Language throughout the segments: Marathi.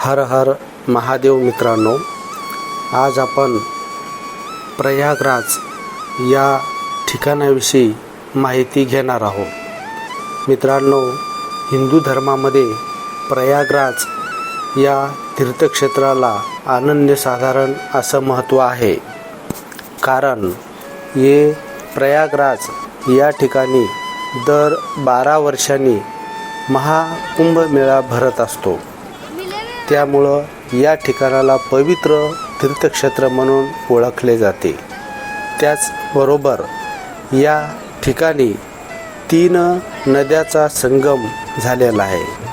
हर हर महादेव मित्रांनो आज आपण प्रयागराज या ठिकाणाविषयी माहिती घेणार आहोत. मित्रांनो हिंदू धर्मामध्ये प्रयागराज या तीर्थक्षेत्राला अनन्यसाधारण असं महत्त्व आहे. कारण हे प्रयागराज या ठिकाणी दर बारा वर्षांनी महाकुंभमेळा भरत असतो. त्यामुळं या ठिकाणाला पवित्र तीर्थक्षेत्र म्हणून ओळखले जाते. त्याचबरोबर या ठिकाणी तीन नद्याचा संगम झालेला आहे.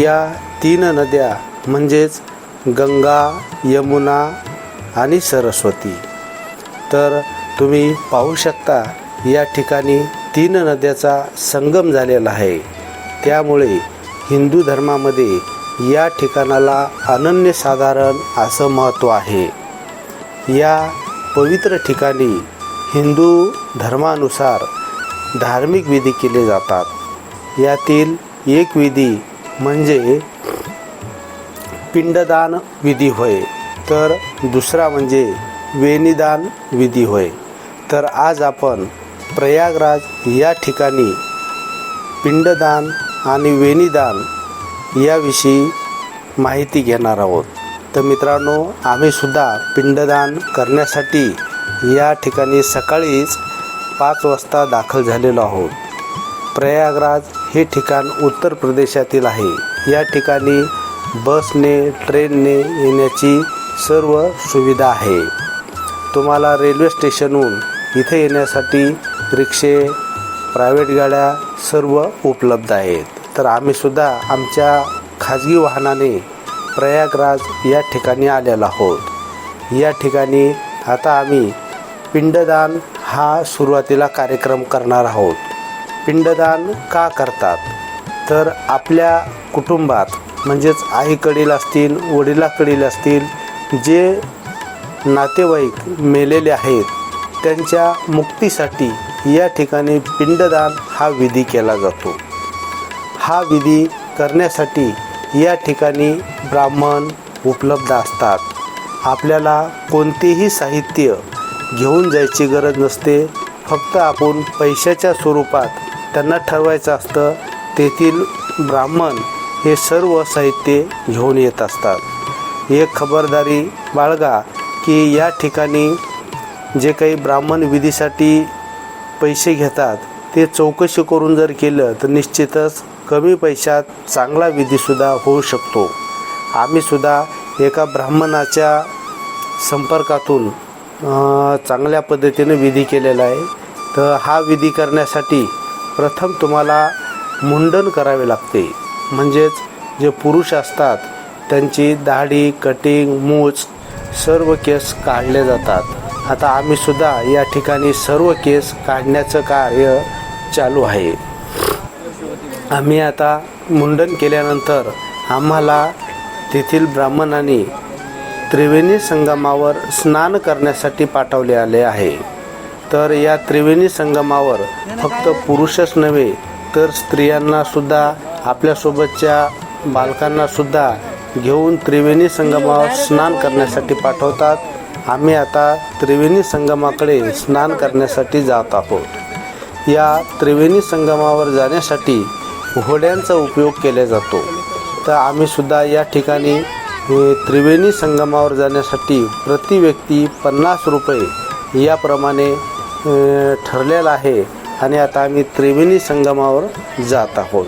या तीन नद्या म्हणजेच गंगा यमुना आणि सरस्वती. तर तुम्ही पाहू शकता या ठिकाणी तीन नद्याचा संगम झालेला आहे. त्यामुळे हिंदू धर्मामध्ये या ठिकाणाला अनन्यसाधारण असं महत्त्व आहे. या पवित्र ठिकाणी हिंदू धर्मानुसार धार्मिक विधी केले जातात. यातील एक विधी म्हणजे पिंडदान विधी होय तर दुसरा म्हणजे वेणीदान विधी होय. तर आज आपण प्रयागराज या ठिकाणी पिंडदान आणि वेणीदान याविषयी माहिती घेणार आहोत. तर मित्रांनो आम्हीसुद्धा पिंडदान करण्यासाठी या ठिकाणी सकाळीच पाच वाजता दाखल झालेलो आहोत. प्रयागराज हे ठिकाण उत्तर प्रदेशातील आहे. या ठिकाणी बसने ट्रेनने येण्याची सर्व सुविधा आहे. तुम्हाला रेल्वे स्टेशनहून इथे येण्यासाठी रिक्षे प्रायव्हेट गाड्या सर्व उपलब्ध आहेत. तर आम्हीसुद्धा आमच्या खाजगी वाहनाने प्रयागराज या ठिकाणी आलेलो आहोत. या ठिकाणी आता आम्ही पिंडदान हा सुरुवातीला कार्यक्रम करणार आहोत. पिंडदान का करतात? तर आपल्या कुटुंबात म्हणजेच आईकडील असतील वडिलाकडील असतील जे नातेवाईक मेलेले आहेत त्यांच्या मुक्तीसाठी या ठिकाणी पिंडदान हा विधी केला जातो. हा विधी करण्यासाठी या ठिकाणी ब्राह्मण उपलब्ध असतात. आपल्याला कोणतेही साहित्य घेऊन जायची गरज नसते. फक्त आपण पैशाच्या स्वरूपात त्यांना ठरवायचं असतं तेथील ब्राह्मण हे सर्व साहित्य घेऊन येत असतात. एक खबरदारी बाळगा की या ठिकाणी जे काही ब्राह्मण विधीसाठी पैसे घेतात ते चौकशी करून जर केलं तर निश्चितच कमी पैशात चांगला विधीसुद्धा होऊ शकतो. आम्हीसुद्धा एका ब्राह्मणाच्या संपर्कातून चांगल्या पद्धतीने विधी केलेला आहे. तर हा विधी करण्यासाठी प्रथम तुम्हाला मुंडन करावे लागते. म्हणजेच जे पुरुष असतात त्यांची दाढी कटिंग मूच सर्व केस काढले जातात. आता आम्हीसुद्धा या ठिकाणी सर्व केस काढण्याचं कार्य चालू आहे. आम्ही आता मुंडन केल्यानंतर आम्हाला तेथील ब्राह्मणांनी त्रिवेणी संगमावर स्नान करण्यासाठी पाठवले आले आहे. तर या त्रिवेणी संगमावर फक्त पुरुषच नव्हे तर स्त्रियांना सुद्धा आपल्यासोबतच्या बालकांना सुद्धा घेऊन त्रिवेणी संगमावर स्नान करण्यासाठी पाठवतात. आम्ही आता त्रिवेणी संगमाकडे स्नान करण्यासाठी जात आहोत. या त्रिवेणी संगमावर जाण्यासाठी होड्यांचा उपयोग केला जातो. तर आम्हीसुद्धा या ठिकाणी त्रिवेणी संगमावर जाण्यासाठी प्रति व्यक्ती पन्नास रुपये याप्रमाणे ठरलेलं आहे आणि आता आम्ही त्रिवेणी संगमावर जात आहोत.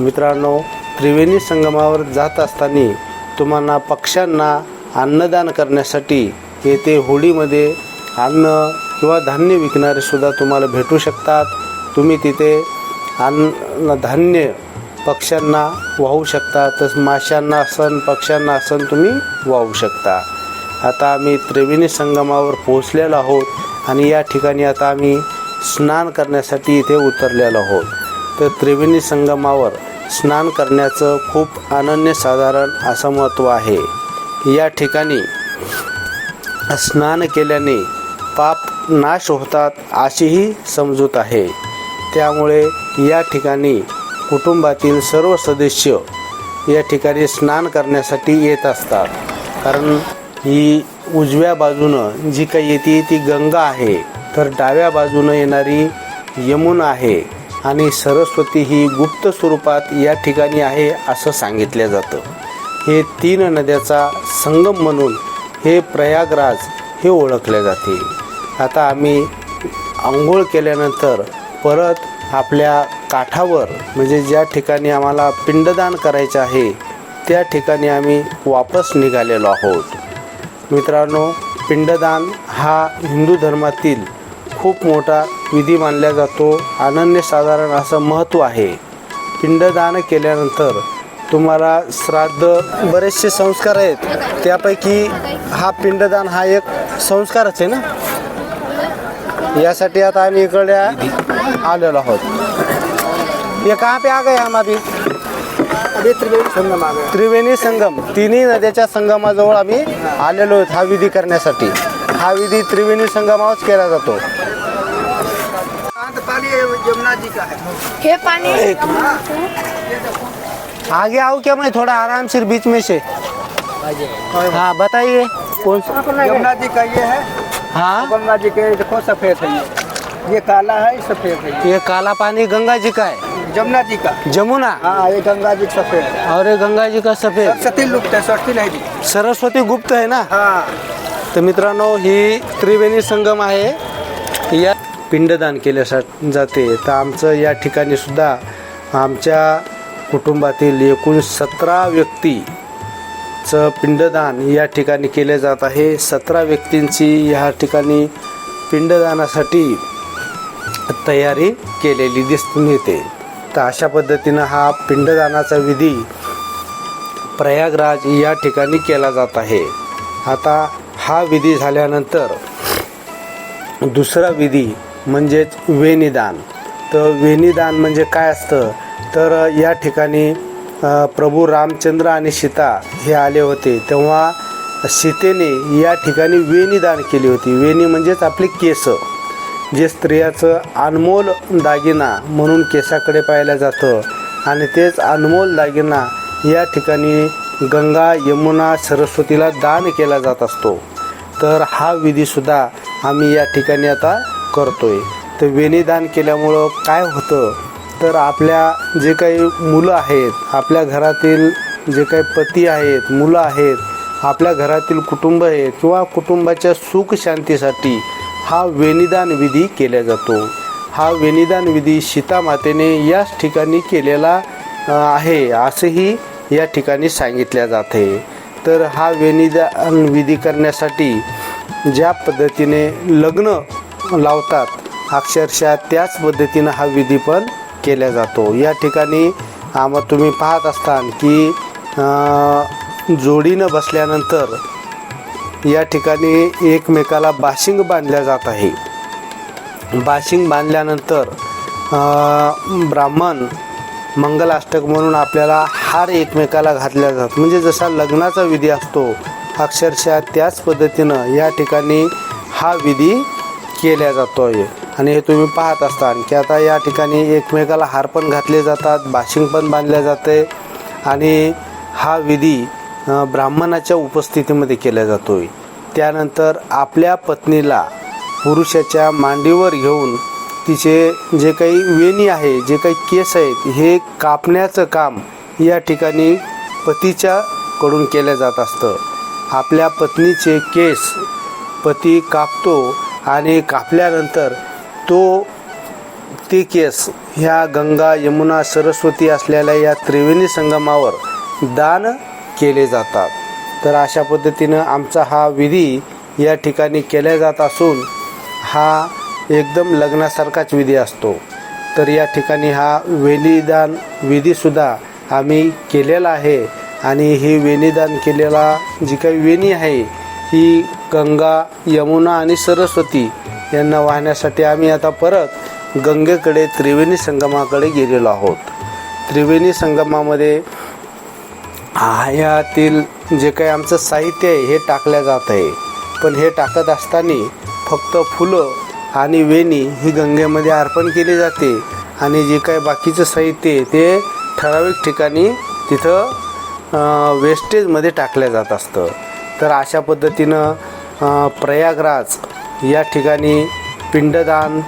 मित्रांनो त्रिवेणी संगमावर जात असताना तुम्हाला पक्ष्यांना अन्नदान करण्यासाठी येथे होळीमध्ये अन्न किंवा धान्य विकणारेसुद्धा तुम्हाला भेटू शकतात. तुम्ही तिथे अन्न धान्य पक्ष्यांना वाहू शकता तसं माशांना असन पक्ष्यांना असन तुम्ही वाहू शकता. आता आम्ही त्रिवेणी संगमावर पोहोचलेलो आहोत आणि या ठिकाणी आता आम्ही स्नान करण्यासाठी इथे उतरलेलो आहोत. तर त्रिवेणी संगमावर स्नान करण्याचं खूप अनन्यसाधारण असं महत्त्व आहे. या ठिकाणी स्नान केल्याने पाप नाश होतात अशीही समजूत आहे. त्यामुळे या ठिकाणी कुटुंबातील सर्व सदस्य या ठिकाणी स्नान करण्यासाठी येत असतात. कारण ही उजव्या बाजूनं जी काही येते ती गंगा आहे. तर डाव्या बाजूनं येणारी यमुना आहे आणि सरस्वती ही गुप्त स्वरूपात या ठिकाणी आहे असं सांगितलं जातं. हे तीन नद्याचा संगम म्हणून हे प्रयागराज हे ओळखले जाते. आता आम्ही आंघोळ केल्यानंतर परत आपल्या काठावर म्हणजे ज्या ठिकाणी आम्हाला पिंडदान करायचं आहे त्या ठिकाणी आम्ही वापस निघालेलो आहोत. मित्रांनो पिंडदान हा हिंदू धर्मातील खूप मोठा विधी मानला जातो. अनन्यसाधारण असं महत्त्व आहे. पिंडदान केल्यानंतर तुम्हाला श्राद्ध बरेचसे संस्कार आहेत. त्यापैकी हा पिंडदान हा एक संस्कारच आहे ना? यासाठी आता आम्ही इकडल्या आलेलो आहोत. ये कहाँ पे आ गए हम अभी? अभी त्रिवेणी संगम आ गया त्रिवेणी संगम. तिन्ही नद्याच्या संगमाजवळ आम्ही आलेलो आहोत हा विधी करण्यासाठी. हा विधी त्रिवेणी संगमावरच केला जातो. शांत पानी यमुना जी का? है हे पाणी आगे आओ क्या मैं थोड़ा आराम से बीच में से? हाँ बताइए। कौन सा? यमुना जी का ये है? हाँ। गंगा जी के देखो सफेद है ये। ये काला है ये सफेद है। ये काला पानी गंगा जी का है। ये यमुना जी का। जमुना? हाँ ये गंगा जी का सफेद है। और ये गंगा जी का सफेद। सरस्वती लुप्त है सरस्वती नहीं दी सरस्वती गुप्त आहे ना? हाँ। तर मित्रांनो ही त्रिवेणी संगम आहे. या पिंडदान केल्या जाते. तर आमचं या ठिकाणी सुद्धा आमच्या कुटुंबातील एकूण सतरा व्यक्तीचं पिंडदान या ठिकाणी केले जात आहे. सतरा व्यक्तींची या ठिकाणी पिंडदानासाठी तयारी केलेली दिसून येते. तर अशा पद्धतीनं हा पिंडदानाचा विधी प्रयागराज या ठिकाणी केला जात आहे. आता हा विधी झाल्यानंतर दुसरा विधी म्हणजेच वेणीदान. तर वेणीदान म्हणजे काय असतं? तर या ठिकाणी प्रभू रामचंद्र आणि सीता हे आले होते. तेव्हा सीतेने या ठिकाणी वेणीदान केली होती. वेणी म्हणजेच आपले केस. जे स्त्रियाचं अनमोल दागिना म्हणून केसाकडे पाहिलं जातं आणि तेच अनमोल दागिना या ठिकाणी गंगा यमुना सरस्वतीला दान केला जात असतो. तर हा विधीसुद्धा आम्ही या ठिकाणी आता करतो आहे तर वेणीदान केल्यामुळं काय होतं? तर आपल्या जे काही मुलं आहेत आपल्या घरातील जे काही पती आहेत मुलं आहेत आपल्या घरातील कुटुंब आहे किंवा कुटुंबाच्या सुख शांतीसाठी हा वेनिदान विधी केला जातो. हा वेनिदान विधी सीतामातेने याच ठिकाणी केलेला आहे असंही या ठिकाणी सांगितल्या जाते. तर हा वेनिदान विधी करण्यासाठी ज्या पद्धतीने लग्न लावतात अक्षरशः त्याच पद्धतीनं हा विधी पण केला जातो. या ठिकाणी आम्हा तुम्ही पाहत असताल की जोडीनं बसल्यानंतर या ठिकाणी एकमेकाला बाशिंग बांधल्या जात आहे. बाशिंग बांधल्यानंतर ब्राह्मण मंगलाष्टक म्हणून आपल्याला हार एकमेकाला घातल्या जातात म्हणजे जसा लग्नाचा विधी असतो अक्षरशः त्याच पद्धतीनं या ठिकाणी हा विधी केला जातो आहे आणि हे तुम्ही पाहत असताल की आता या ठिकाणी एकमेकाला हार पण घातले जातात बाशिंग पण बांधल्या जाते. आणि हा विधी ब्राह्मणाच्या उपस्थितीमध्ये केला जातो आहे त्यानंतर आपल्या पत्नीला पुरुषाच्या मांडीवर घेऊन तिचे जे काही वेणी आहे जे काही केस आहेत हे कापण्याचं काम या ठिकाणी पतीच्या कडून केलं जात असतं. आपल्या पत्नीचे केस पती कापतो आणि कापल्यानंतर तो ते केस ह्या गंगा यमुना सरस्वती असलेल्या या त्रिवेणी संगमावर दान केले जातात. तर अशा पद्धतीनं आमचा हा विधी या ठिकाणी केला जात असून हा एकदम लग्नासारखाच विधी असतो. तर या ठिकाणी हा वेलीदान विधीसुद्धा आम्ही केलेला आहे आणि ही वेणीदान केलेला जी काही वेणी आहे ही गंगा यमुना आणि सरस्वती यांना वाहण्यासाठी आम्ही आता परत गंगेकडे त्रिवेणी संगमाकडे गेलेलो आहोत. त्रिवेणी संगमामध्ये यातील जे काही आमचं साहित्य आहे हे टाकल्या जात आहे. पण हे टाकत असताना फक्त फुलं आणि वेणी ही गंगेमध्ये अर्पण केली जाते. आणि जे काही बाकीचं साहित्य आहे ते ठराविक ठिकाणी तिथं वेस्टेजमध्ये टाकलं जात असतं. तर अशा पद्धतीनं प्रयागराज या ठिकाणी पिंडदान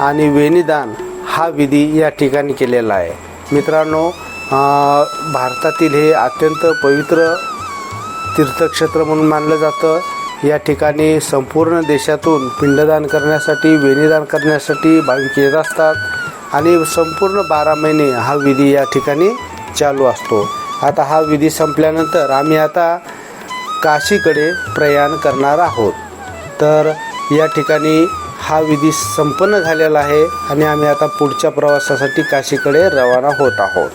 आणि वेणीदान हा विधी या ठिकाणी केलेला आहे. मित्रांनो भारतातील हे अत्यंत पवित्र तीर्थक्षेत्र म्हणून मानलं जातं. या ठिकाणी संपूर्ण देशातून पिंडदान करण्यासाठी वेणीदान करण्यासाठी भाविक येत असतात आणि संपूर्ण बारा महिने हा विधी या ठिकाणी चालू असतो. आता हा विधी संपल्यानंतर आम्ही आता काशीकडे प्रयाण करणार आहोत. तर या ठिकाणी हा विधी संपन्न झालेला आहे आणि आम्ही आता पुढच्या प्रवासासाठी काशीकडे रवाना होत आहोत.